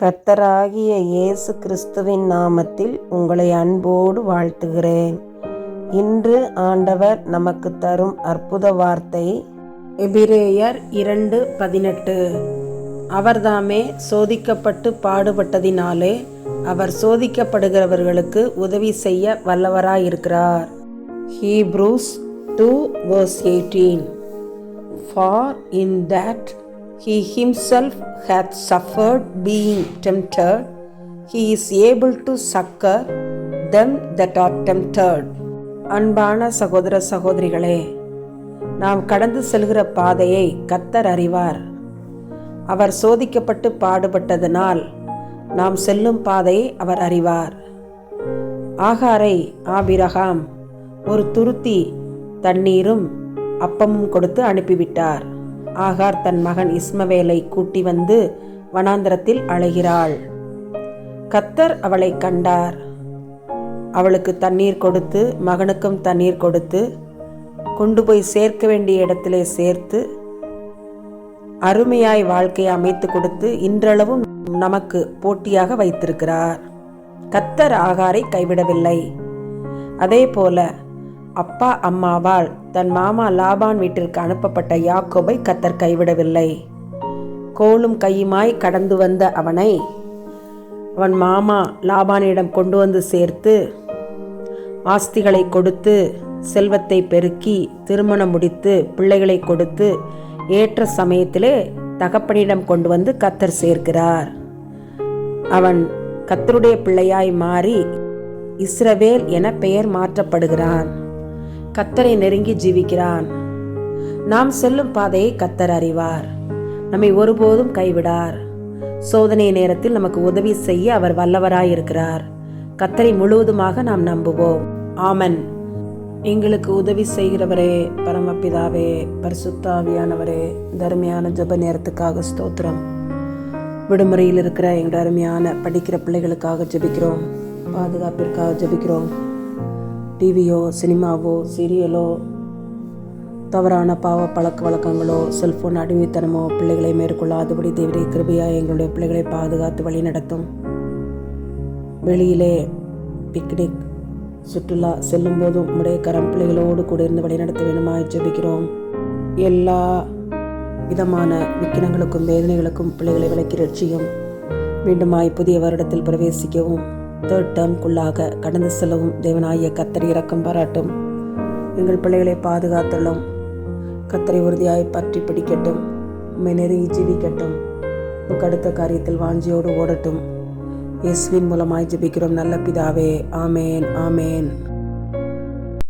கர்த்தராகிய இயேசு கிறிஸ்துவின் நாமத்தில் உங்களை அன்போடு வாழ்த்துகிறேன். இன்று ஆண்டவர் நமக்கு தரும் அற்புத வார்த்தை எபிரேயர் இரண்டு பதினெட்டு. அவர்தாமே சோதிக்கப்பட்டு பாடுபட்டதினாலே அவர் சோதிக்கப்படுகிறவர்களுக்கு உதவி செய்ய வல்லவராயிருக்கிறார். Hebrews two verse eighteen. For in that he himself hath suffered being tempted, he is able to succor them that are tempted. அன்பான சகோதர சகோதரிகளே நாம் கடந்து செல்கிற பாதையை கத்தர் அறிவார். அவர் சோதிக்கப்பட்டு பாடுபட்டதனால் நாம் செல்லும் பாதையை அவர் அறிவார். ஆகாரை ஆபிரகாம் ஒரு துருத்தி தண்ணீரும் அப்பமும் கொடுத்து அனுப்பிவிட்டார். ஆகார் தன் மகன் இஸ்மவேலை கூட்டி வந்து வனாந்திரத்தில் அழைகிறாள். கத்தர் அவளை கண்டார். அவளுக்கு தண்ணீர் கொடுத்து மகனுக்கும் தண்ணீர் கொடுத்து கொண்டு போய் சேர்க்க வேண்டிய இடத்திலே சேர்த்து அருமையாய் வாழ்க்கையை அமைத்து கொடுத்து இன்றளவும் நமக்கு போட்டியாக வைத்திருக்கிறார். கத்தர் ஆகாரை கைவிடவில்லை. அதே போல அப்பா அம்மாவால் தன் மாமா லாபான் வீட்டிற்கு அனுப்பப்பட்ட யாக்கோபை கத்தர் கைவிடவில்லை. கோலும் கையுமாய் கடந்து வந்த அவனை அவன் மாமா லாபானிடம் கொண்டு வந்து சேர்த்து ஆஸ்திகளை கொடுத்து செல்வத்தை பெருக்கி திருமணம் முடித்து பிள்ளைகளை கொடுத்து ஏற்ற சமயத்திலே தகப்பனிடம் கொண்டு வந்து கத்தர் சேர்க்கிறார். அவன் கத்தருடைய பிள்ளையாய் மாறி இஸ்ரவேல் என பெயர் மாற்றப்படுகிறான். கத்தரை நெருங்கி ஜீவிக்கிறான். நாம் செல்லும் பாதையை கத்தர் அறிவார். நம்மை ஒருபோதும் கைவிடார். சோதனை நேரத்தில் நமக்கு உதவி செய்ய அவர் வல்லவராயிருக்கிறார். கத்தரை முழுவதுமாக நாம் நம்புவோம். ஆமன். எங்களுக்கு உதவி செய்கிறவரே பரமபிதாவே பரிசுத்தாவியானவரே தருமையான ஜப நேரத்துக்காக ஸ்தோத்திரம். விடுமுறையில் இருக்கிற எங்களோட அருமையான படிக்கிற பிள்ளைகளுக்காக ஜபிக்கிறோம். பாதுகாப்பிற்காக ஜபிக்கிறோம். டிவியோ சினிமாவோ சீரியலோ தவறான பாவ பழக்க வழக்கங்களோ செல்ஃபோன் அடிமைத்தனமோ பிள்ளைகளை மேற்கொள்ளாதபடி தேவரை கிருபையாக எங்களுடைய பிள்ளைகளை பாதுகாத்து வழி நடத்தும். வெளியிலே பிக்னிக் சுற்றுலா செல்லும் போதும் உடைய கரம் பிள்ளைகளோடு கூட இருந்து வழிநடத்த வேண்டுமாய் ஜெபிக்கிறோம். எல்லா விதமான விக்கினங்களுக்கும் வேதனைகளுக்கும் பிள்ளைகளை விலக்கி ரட்சியும். மீண்டுமாய் புதிய வருடத்தில் பிரவேசிக்கவும். தேர்ட் டேர்ம்குள்ளாக கடந்து செல்லவும் தேவனாய கத்தரி இறக்கம் பாராட்டும். எங்கள் பிள்ளைகளை பாதுகாத்தலும் கத்தரை உறுதியாய் பற்றி பிடிக்கட்டும். உண்மை நெருங்கி ஜீவிக்கட்டும் அடுத்த காரியத்தில் வாஞ்சியோடு ஓடட்டும். இயேசுவின் மூலமாய் ஜெபிக்கிறோம் நல்ல பிதாவே. ஆமேன் ஆமேன்.